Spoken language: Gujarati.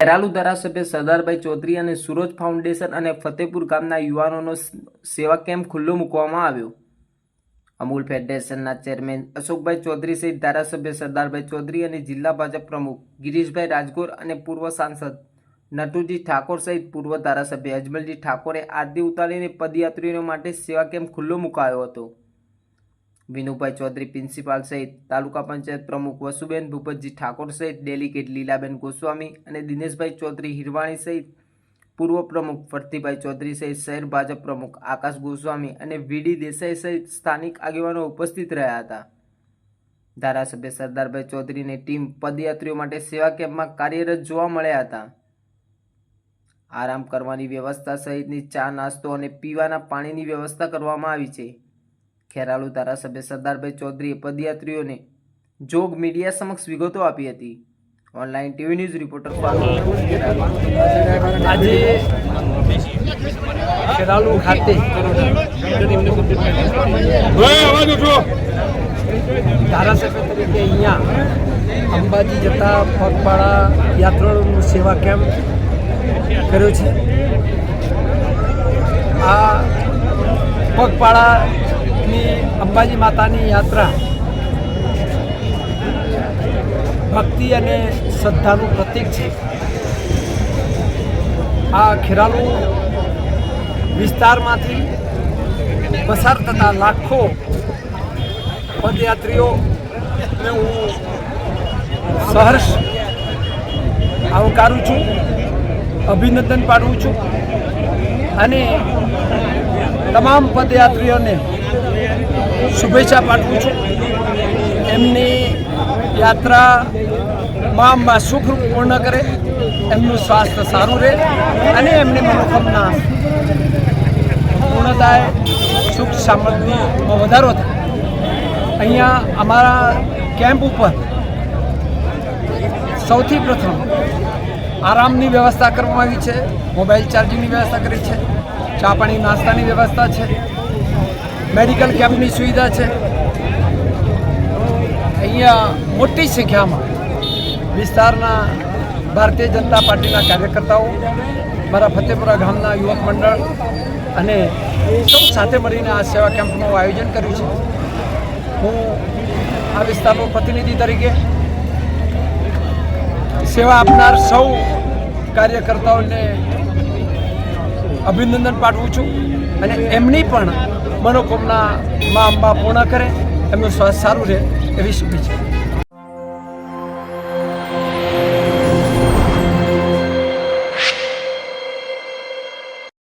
ખેરાલુ ધારાસભ્ય સરદારભાઈ ચૌધરી અને સુરજ ફાઉન્ડેશન અને ફતેપુર ગામના યુવાનોનો સેવા કેમ્પ ખુલ્લો મૂકવામાં આવ્યો. અમૂલ ફેડરેશનના ચેરમેન અશોકભાઈ ચૌધરી સહિત ધારાસભ્ય સરદારભાઈ ચૌધરી અને જિલ્લા ભાજપ પ્રમુખ ગિરીશભાઈ રાજગોર અને પૂર્વ સાંસદ નટુજી ઠાકોર સહિત પૂર્વ ધારાસભ્ય અજમલજી ઠાકોરે આરતી ઉતારીને પદયાત્રીઓ માટે સેવા કેમ્પ ખુલ્લો મુકાયો હતો. વિનુભાઈ ચૌધરી પ્રિન્સિપાલ સહિત તાલુકા પંચાયત પ્રમુખ વસુબેન ભૂપતજી ઠાકોર સહિત ડેલિગેટ લીલાબેન ગોસ્વામી અને દિનેશભાઈ ચૌધરી હિરવાણી સહિત પૂર્વ પ્રમુખ ફરતીભાઈ ચૌધરી સહિત શહેર ભાજપ પ્રમુખ આકાશ ગોસ્વામી અને વીડી દેસાઈ સહિત સ્થાનિક આગેવાનો ઉપસ્થિત રહ્યા હતા. ધારાસભ્ય સરદારભાઈ ચૌધરીની ટીમ પદયાત્રીઓ માટે સેવા કેમ્પમાં કાર્યરત જોવા મળ્યા હતા. આરામ કરવાની વ્યવસ્થા સહિતની ચા નાસ્તો અને પીવાના પાણીની વ્યવસ્થા કરવામાં આવી છે. ખેરાલુ ધારાસભ્ય સરદારભાઈ ચૌધરીએ પદયાત્રીઓને જોગ મીડિયા સમક્ષ વિગતો આપી હતી ઓનલાઈન ટીવી ન્યૂઝ રિપોર્ટર. આજે ખેરાલુ ખાતે ધારાસભ્ય તરીકે અહીંયા અંબાજી જતા પગપાળા યાત્રાળુનું સેવા કેમ્પ કર્યો છે આ પગપાળાની અંબાજી માતાની યાત્રા. ભક્તિ અને શ્રદ્ધાનું પ્રતીક છે. આ ખેરાલુ વિસ્તારમાંથી પસાર થતા લાખો પદયાત્રીઓને હું સહર્ષ આવકારું છું, અભિનંદન પાડું છું અને તમામ પદયાત્રીઓને શુભેચ્છા પાઠવું છું. એમની યાત્રામાં અંબા સુખરૂપ પૂર્ણ કરે, એમનું સ્વાસ્થ્ય સારું રહે અને એમની મનોકામના પૂર્ણ થાય સુખ સામગ્રીમાં વધારો થાય. અહીંયા અમારા કેમ્પ ઉપર સૌથી પ્રથમ આરામની વ્યવસ્થા કરવામાં આવી છે, મોબાઈલ ચાર્જિંગની વ્યવસ્થા કરી છે, ચા પાણી નાસ્તાની વ્યવસ્થા છે મેડિકલ કેમ્પની સુવિધા છે. અહીંયા મોટી સંખ્યામાં વિસ્તારના ભારતીય જનતા પાર્ટીના કાર્યકર્તાઓ, મારા ફતેપુરા ગામના યુવક મંડળ અને સૌ સાથે મળીને આ સેવા કેમ્પનું આયોજન કર્યું છે. હું આ વિસ્તારનો પ્રતિનિધિ તરીકે સેવા આપનાર સૌ કાર્યકર્તાઓને અભિનંદન પાઠવું છું અને એમની પણ મનોકામના મા અંબા પૂર્ણ કરે એમનું સ્વાસ્થ્ય સારું રહે એવી શુભેચ્છા.